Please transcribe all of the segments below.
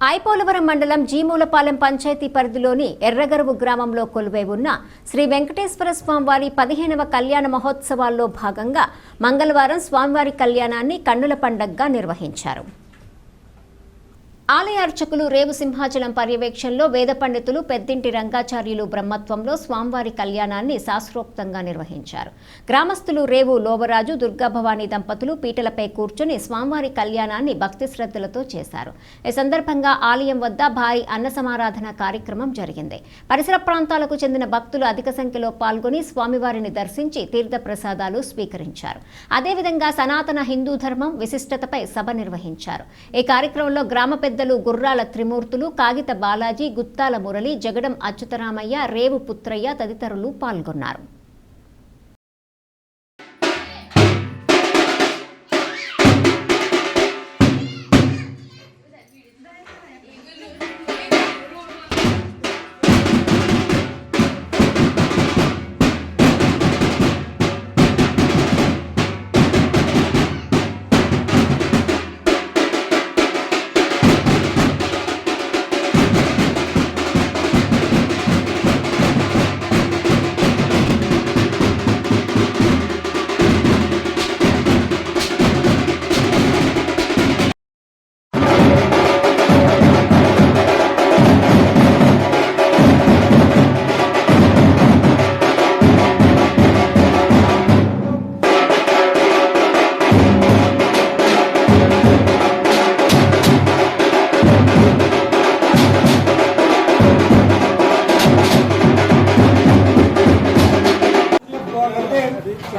ఐపోలవరం మండలం జీమూలపాలెం పంచాయతీ పరిధిలోని ఎర్రగరువు గ్రామంలో కొలువై ఉన్న శ్రీ వెంకటేశ్వర స్వామివారి పదిహేనవ కళ్యాణ మహోత్సవాల్లో భాగంగా మంగళవారం స్వామివారి కళ్యాణాన్ని కన్నుల పండగగా నిర్వహించారు. ఆలయ అర్చకులు రేవు సింహాచలం పర్యవేక్షణలో వేద పండితులు పెద్దింటి రంగాచార్యులు బ్రహ్మత్వంలో స్వామివారి కళ్యాణాన్ని శాస్త్రోక్తంగా నిర్వహించారు. గ్రామస్తులు రేవు లోవరాజు దుర్గాభవాని దంపతులు పీటలపై కూర్చుని స్వామివారి కళ్యాణాన్ని భక్తి శ్రద్ధలతో చేశారు. ఈ సందర్భంగా ఆలయం వద్ద భారీ అన్న సమారాధన కార్యక్రమం జరిగింది. పరిసర ప్రాంతాలకు చెందిన భక్తులు అధిక సంఖ్యలో పాల్గొని స్వామివారిని దర్శించి తీర్థ ప్రసాదాలు స్వీకరించారు. అదేవిధంగా సనాతన హిందూ ధర్మం విశిష్టతపై సభ నిర్వహించారు. ఈ కార్యక్రమంలో గ్రామ పెద్దలు గుర్రాల త్రిమూర్తులు కాగిత బాలాజీ గుత్తాల మురళి జగడం అచ్యుతరామయ్య రేవు పుత్రయ్య తదితరులు పాల్గొన్నారు.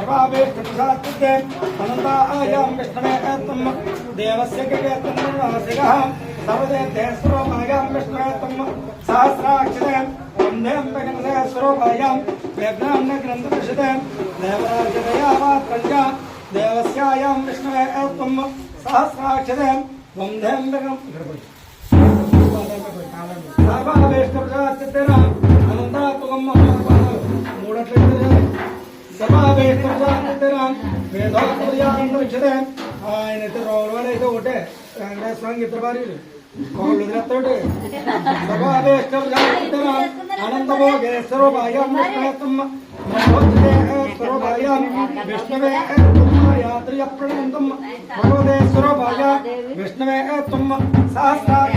प्रावेष्टिपुरात्ते अनन्तायां विष्णवे त्वं देवस्य कृते त्वं रासिकः सर्वदेते स्वरूपायां विष्णवे त्वं सहस्राक्षरे वन्देऽम्बकं स्वरूपायां वेभ्यां न ग्रन्थपरिषदे देवराजदया वा प्रजा देवस्यायां विष्णवे त्वं सहस्राक्षरे वन्देऽम्बकं सर्वावेष्टिपुरात्ते राम వేదోత్తర్యాన్విషతే ఆయన ఇద్దరు రోగులు అయితే ఒకటే వెంకటేశ్వర స్వామి ఇద్దరు భార్యలు ఒకళ్ళు వదిలేస్తాడు సర్వాభీష్టప్రసాదచిత్తేన అనంతభోగేశ్వరూపాయం విష్ణువేత్తం స్వరూపాయం విష్ణువే యాత్రియ ప్రణంతం భగవతే స్వరూపాయ విష్ణువే తుమ్మ సహస్రాక్ష